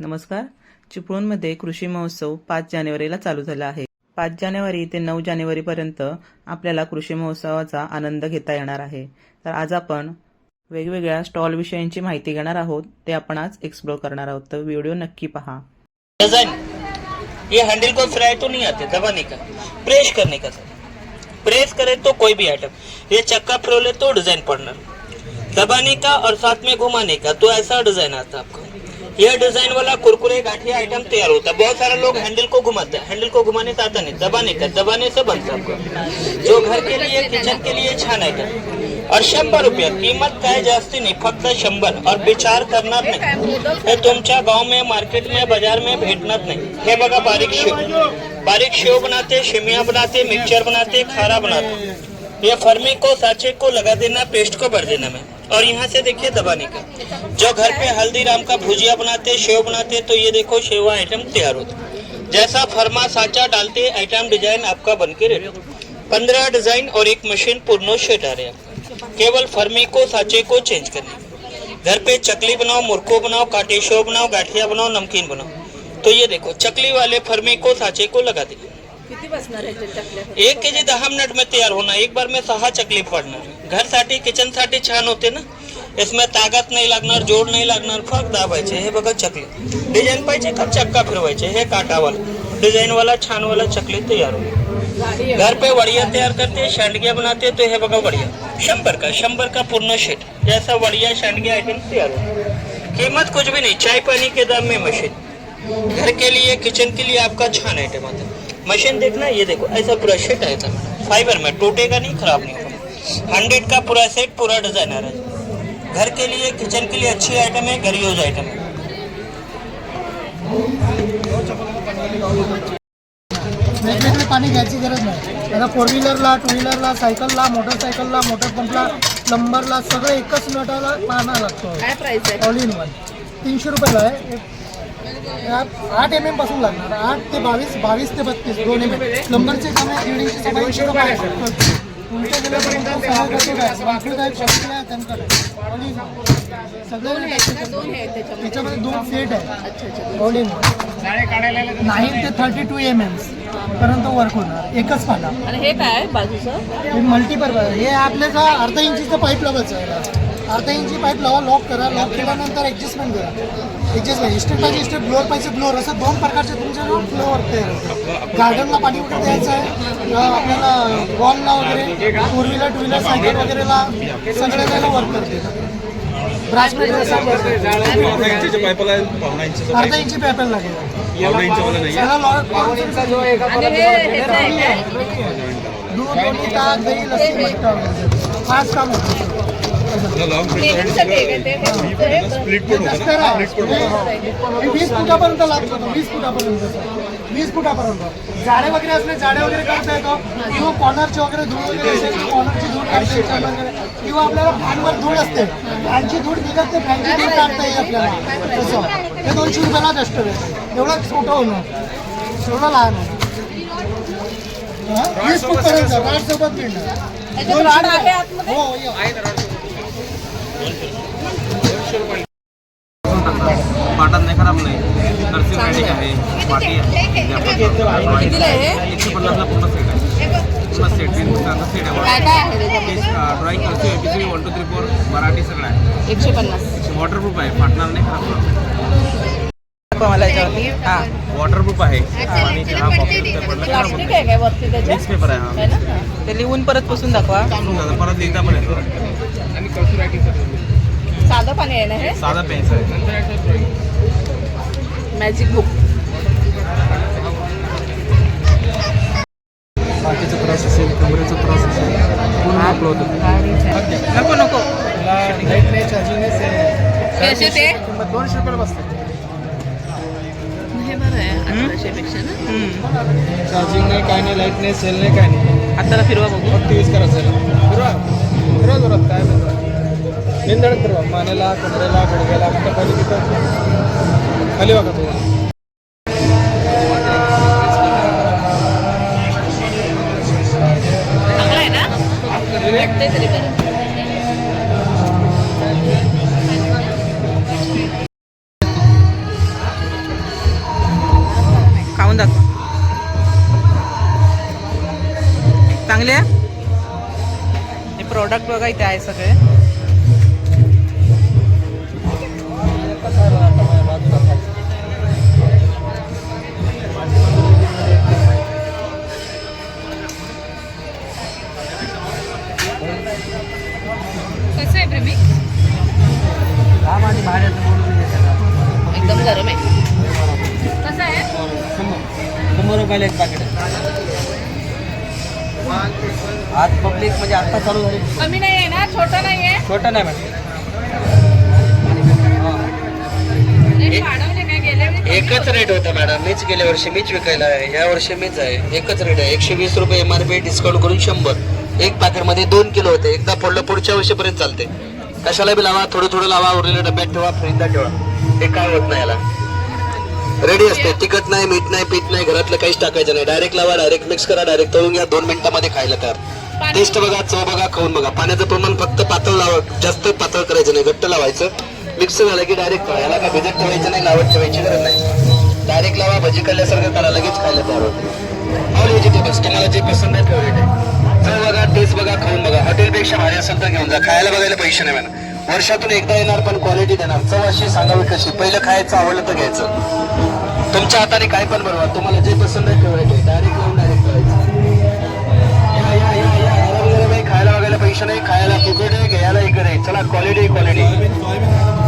नमस्कार. चिपळूणमध्ये कृषी महोत्सव पाच जानेवारीला चालू झाला आहे. पाच जानेवारी ते नऊ जानेवारीपर्यंत आपल्याला कृषी महोत्सवाचा आनंद घेता येणार आहे. तर आज आपण वेगवेगळ्या स्टॉल विषयांची माहिती घेणार आहोत. ते आपण आज एक्सप्लोर करणार आहोत. तर व्हिडिओ नक्की पहा. डिजाइन ये हैंडल को फ्राई तो नहीं आते दबाने का। प्रेस करने का सर। प्रेस करे तो कोई भी आइटम ये चक्का फ्रोले तो डिजाइन पड़ना दबाने का और साथ में घुमाने का तो ऐसा डिजाइन आता है आपको। यह डिज़ाइन वाला कुरकुरे गाठिया आइटम तैयार होता है। बहुत सारे लोग हैंडल को घुमाते हैं। हैंडल को घुमाने से आता नहीं। दबाने का दबाने से बनता है जो घर के लिए किचन के लिए छान आइटम और शंभर रुपया। कीमत काय जास्ती नाही फक्त शंभर और विचार करणार नाही। हे तुमच्या गाव में मार्केट में बाज़ार में भेटणार नाही। हे बघा बारीक शेव। बारीक शेव बनाते शिमिया बनाते मिक्सचर बनाते खारा बनाते। ये फर्मी को साचे को लगा देना पेस्ट को भर देना में। और यहाँ से देखिए दबाने का। जो घर पे हल्दीराम का भुजिया बनाते शेव बनाते तो ये देखो शेवा आइटम तैयार होता। जैसा फरमा साचा डालते आइटम डिज़ाइन आपका बन के रेडी पंद्रह डिज़ाइन और एक मशीन पूर्ण शेट आ रहे केवल फर्मी को साचे को चेंज करने। घर पे चकली बनाओ मुरको बनाओ काटे शेव बनाओ गाठिया बनाओ नमकीन बनाओ। तो ये देखो चकली वाले फर्मी को साचे को लगा दें। किती बसणार आहे चकल्या एक के जी दहा मिनट में तैयार होना एक बार में सहा चकली पडणार घर साठी किचन साठी छान होते ना? इसमें ताकद नाही लागणार जोड नाही लागणार फक्त दाबायचे, हे बघा चकली. डिझाईन पाहिजे का? चक्का काटावाला डिझाईन वाला, छान वाला चकली तैयार होईल घर पे वड़िया तैयार करते, शांडगिया बनाते तो ये बघा वड़िया. शंबर का शंबर का पूर्ण शेट जैसा वड़िया, शांडगिया आइटम तैयार हो कीमत कुछ भी नहीं, चाय पानी के दाम में मशीन घर के लिए किचन के लिए आपका छान आइटम आता है. मशीन देखना, ये देखो, ऐसा पूरा शेट आया था. फाइबर में टूटेगा नहीं, खराब नहीं होगा. हंड्रेड का पूरा सेट पूरा डिजाइनर है। घर के लिए किचन के लिए अच्छी आइटम है घर यूज आइटम है वेगवेगळे पाणी घ्यायची गरज नाही। आता फोर व्हीलरला टू व्हीलरला सायकलला मोटरसायकलला मोटर पंपला प्लंबरला सगळं एकच मिनिटाला पाहणं लागतो. काय प्राइस आहे? ऑल इन वन तीनशे रुपयाला आहे. आठ एम एमपासून लागणार. आठ ते बावीस बावीस ते बत्तीस दोन एम एम प्लंबरचे काम आहे दीड इंची दोनशे रुपये उलटे गेल्यापर्यंत सगळं कसं काय वाकडं काय शक्ती आहे त्यांकडे ऑल इन दोन आहेत सगळं ना? दोन आहेत त्याच्यामध्ये. त्याच्यामध्ये दोन सेट आहे अच्छा अच्छा दोन. ऑल इन नाईन ते थर्टी टू एम एम पर्यंत वर्क होणार. एकच पाला. आणि हे काय बाजूचं? हे मल्टीपर्पज हे आपल्याचा अर्धा इंचीचं पाईप लावायचं आहे. अर्धा इंची पाईप लावा लॉक करा लॉक केल्यानंतर ॲडजस्टमेंट करा. ॲडजस्टमेंट इस्टेट पाहिजे इस्टेट ब्लोअर पाहिजे ब्लोअर असं दोन प्रकारचे तुमच्या फ्लोअर तयार होतात. गार्डनला पाणी वगैरे द्यायचं आहे? आपल्याला वॉलला वगैरे four wheeler two wheeler cycle वगैरेला सगळ्या त्याला वर्क करते अर्धा इंची पाईप लागेल. दूध दही लस्सी पाच काम होतं. ते? हे स्प्लिट पण हे वीस फुटापर्यंत लागतो तो, वीस फुटापर्यंत वीस फुटापर्यंत जाडे वगैरे असले जाडे वगैरे करता येतो किंवा कॉर्नरचे वगैरे धूळ वगैरे असेल कॉर्नरची धूळ काढता वगैरे किंवा आपल्याला फॅनवर धूळ असते फॅनची धूळ निघत नाही फॅनची धूळ काढता येईल आपल्याला तसं हे दोनशे रुपयाला डस्टर आहे एवढं छोटं होणं एवढं लहान हा? वीस फुटपर्यंत राड सोबत मिळणार दोन आतमध्ये? हो ये. पाटात नाही खराब नाही. नर्सिंग मॅडिक आहे. वाटी आहे? एकशे पन्नासला पूर्ण सेट आहे. पूर्ण सेट तीन पुस्तकांचा सेट आहे. ड्रॉइंग करतो APC one two three four Marathi सगळं आहे. एकशे पन्नास. वॉटरप्रूफ आहे. फाटणार नाही खराब. दाखवा मला याच्यावरती हां. वॉटरप्रूफ आहे. आणि हा प्लास्टिक आहे. काय वरती त्याच्या मिक्स पेपर आहे ना? ते लिहून परत पुसून दाखवा. परत लिहिता पण येतो. साधं पाणी आहे ना हे? साधा पेन्स आहे. मॅजिक बुक बाकीचा त्रास असेल कमरेचा त्रास असेल पूर्ण आपलं होतं? नको नको. लाइट नाही चार्जिंग नाही कसे ते? किंमत दोनशे रुपयाला बसते हे आहे ना. चार्जिंग नाही काय नाही लाइट नाही सेल नाही काय नाही. हाताला फिरवा बघू. फक्त यूज करायचं आहे फिरवा फिरवा जोरात काय बिनधडक फिरवा मानेला कमरेला गुडघ्याला कुठं पाहिजे तिथं. खाली बघा तो आहे सगळे? कसं आहे एकदम गरम आहे. कसं आहे? शंभर. रुपयाला एक पाकिट आज पब्लिक म्हणजे आत्ता चालू झाली. कमी नाही छोटं नाही आहे छोटा नाही मॅडम एकच. रेट होता मॅडम मीच गेल्या वर्षी मीच विकायला आहे. या वर्षी मीच आहे. एकच रेट आहे. एकशे वीस रुपये एम आर पी डिस्काउंट करून शंभर. एक पॅकेटमध्ये दोन किलो होते. एकदा फोडलं पुढच्या वर्षीपर्यंत चालते. कशाला बी लावा थोडं थोडं लावा उरलेलं डब्यात ठेवा फ्रीजला ठेवा. हे काय होत नाही याला. रेडी असते. तिखट नाही मीठ नाही पीठ नाही घरातलं काहीच टाकायचं नाही. डायरेक्ट लावा डायरेक्ट मिक्स करा डायरेक्ट तळून घ्या. दोन मिनिटामध्ये खायला तयार. टेस्ट बघा चव बघा खाऊन बघा. पाण्याचं प्रमाण फक्त पातळ लावा जास्त पातळ करायचं नाही घट्ट लावायचं. मिक्स झालं की डायरेक्ट करा याला काय भिजत ठेवायचं नाही लावत ठेवायची गरज नाही. डायरेक्ट लावा भजी खाल्ल्यासारखं करा लगेच खायला तयार ऑल व्हेजिटेबल्स तुम्हाला जे पसंत आहे फेवरेट आहे. चव बघा टेस्ट बघा खाऊन बघा. हॉटेलपेक्षा भारी असेल तर घेऊन जा. खायला बघायला पैसे नाही मॅडम वर्षातून एकदा येणार पण क्वालिटी देणार. चव अशी सांगावी कशी? पहिलं खायचं आवडलं तर घ्यायचं. तुमच्या हाताने काय पण बनवा. तुम्हाला जे पसंत आहे फेवरेट आहे. डायरेक्ट खायला वगैरे पैसे नाही खायला फुकट आहे घ्यायला इकडे आहे. चला क्वालिटी क्वालिटी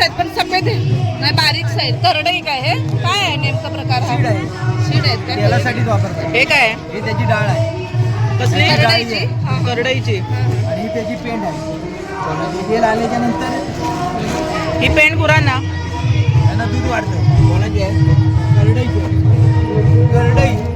आहेत पण सफेद नाही बारीक आहेत. करडई काय हे काय आहे नेमका प्रकार हा? शीड आहे. शीड आहेत का? तेलासाठीच वापरतात. हे काय? आहे? ही त्याची डाळ आहे. कसली? करडईची? हा. करडईची. आणि ही त्याची पेंड आहे. तेल आल्याच्यानंतर ही पेंट पुराणा त्यांना दूध वाढतं. कोणाची आहे? करडईची. आहे. करडई.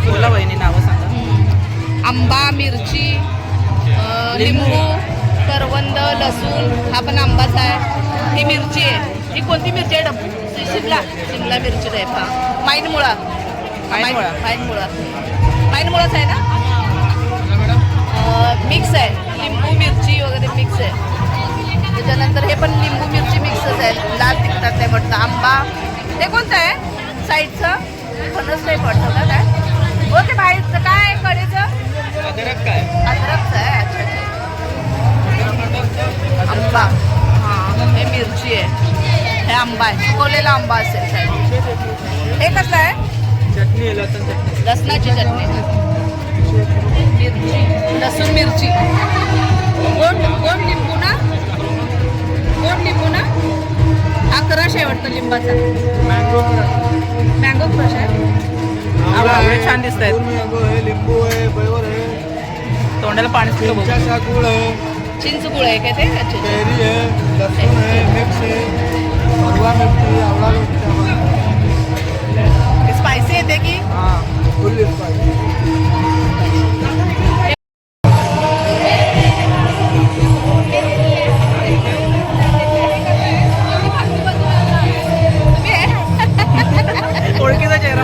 बोला वहिनी नावं सांगा. आंबा मिरची अ, लिंबू. करवंद लसूण हा पण आंबाच आहे. ही मिरची आहे. ही कोणती मिरची आहे डब्बू? शिमला. शिमला मिरची टाईप हा माईन मुळा माईनमुळा. माईन मुळा माईन मुळाच आहे ना मिक्स आहे. लिंबू मिरची वगैरे मिक्स आहे. त्याच्यानंतर हे पण लिंबू मिरची मिक्सच आहे. लाल तिखटात आहे वाटतं आंबा. हे कोणतं आहे? साईडचं? फणस टाईप वाटतं का काय हो ते बाहेरचं काय कडेचं अदरक काय? अद्रकचं आहे अच्छा आंबा. हां हे मिरची आहे. हे आंबा आहे. सुकवलेला आंबा असेल शायद हे कसलं आहे? चटणी आहे लसूण चटणी. लसणाची चटणी. मिरची. लसूण मिरची. गोड गोड लिंबू ना? गोड लिंबू ना? क्रश आहे वाटतं लिंबाचा. मँगो मँगो क्रश आहे आवळा छान दिसत आहेत. लिंबू आहे बैवर आहे तोंडाला पाणी सुटलं बघ. चिंचा गुळ आहे. चिंचगुळ आहे काय ते? अच्छा अच्छा. कैरी आहे लसूण आहे मिक्स आहे. भरवा मिरची आवळा मिरची स्पायसी येते की? हां ओळखीचा चेहरा.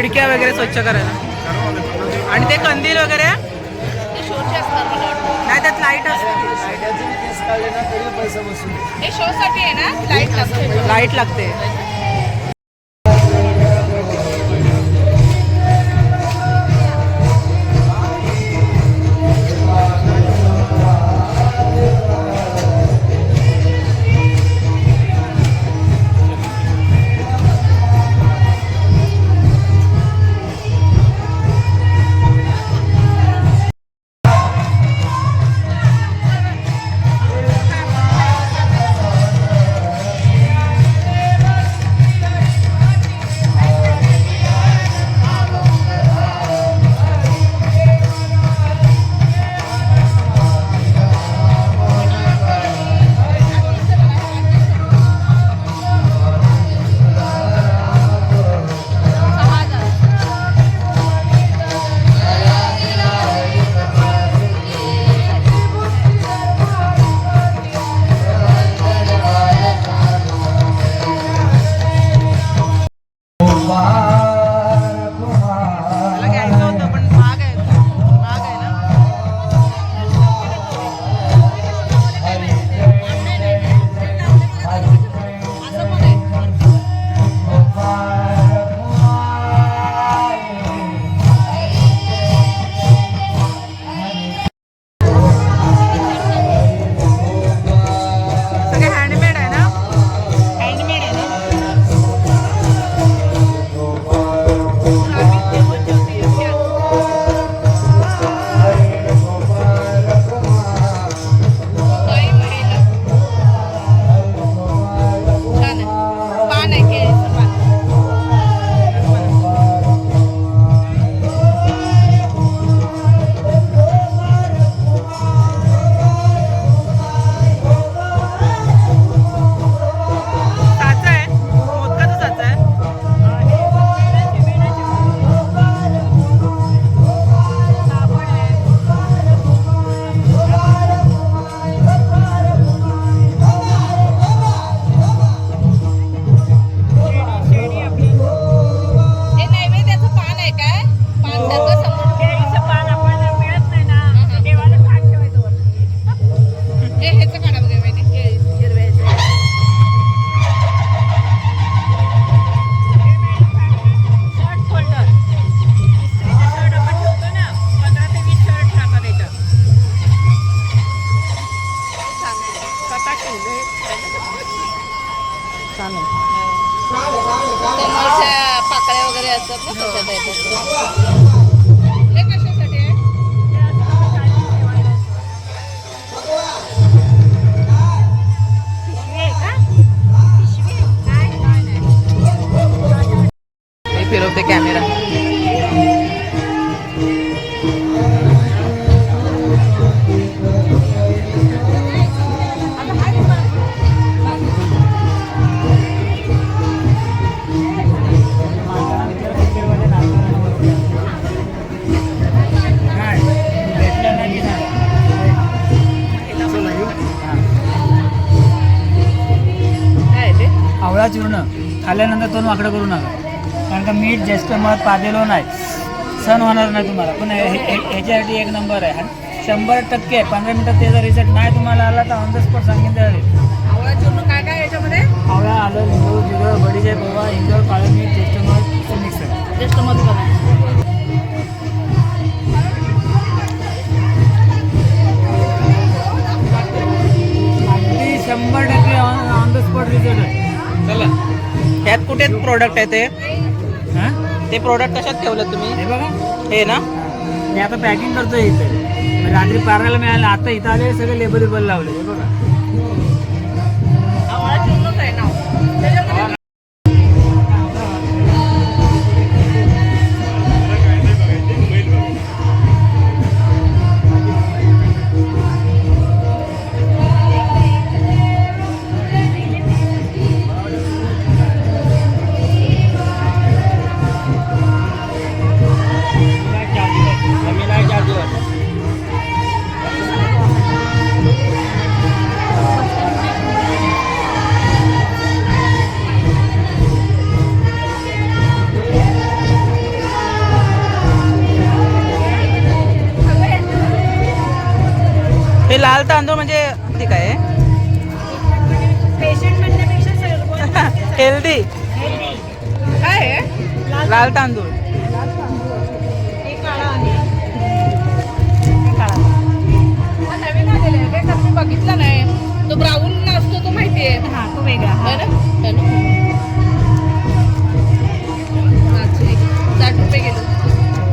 खिडक्या वगैरे स्वच्छ करायला. आणि ते कंदील वगैरे? नाही त्यात लाइट असते हे शो साठी आहे ना लाइट लागते. वगैरे असतात ना त्याच्यात येतात हे कशासाठी आहे? मी फिरवते कॅमेरा चूर्ण खाल्ल्यानंतर तोंड वाकडं करू नका. कारण का मीठ जास्त मत पादेलो नाही. सण होणार नाही तुम्हाला. पण ह्याच्यासाठी एक नंबर आहे. शंभर टक्के पंधरा मिनिटात त्याचा रिझल्ट नाही तुम्हाला आला तर ऑन द स्पॉट सांगेन त्यावेळी आवळा चूर्ण काय काय याच्यामध्ये? आवळा आलं लिंबू जिरं बडीचे पोहा इंदोर काळं मीठ ज्येष्ठ जास्त मत प्रोडक्ट आहे ते. हा? ते प्रोडक्ट कशात ठेवलं तुम्ही? हे बघा. हे ना? मी आता पॅकिंग करतोय इथे. रात्री पारायला मिळालं. आता इथं आले सगळे लेबरेबल लावले हे हे लाल तांदूळ म्हणजे ते काय हेल्दी काय आहे? लाल तांदूळ. बघितला नाही. तो ब्राऊन असतो तो माहिती आहे. हा तो वेगळा. एक. साठ रुपये किलो.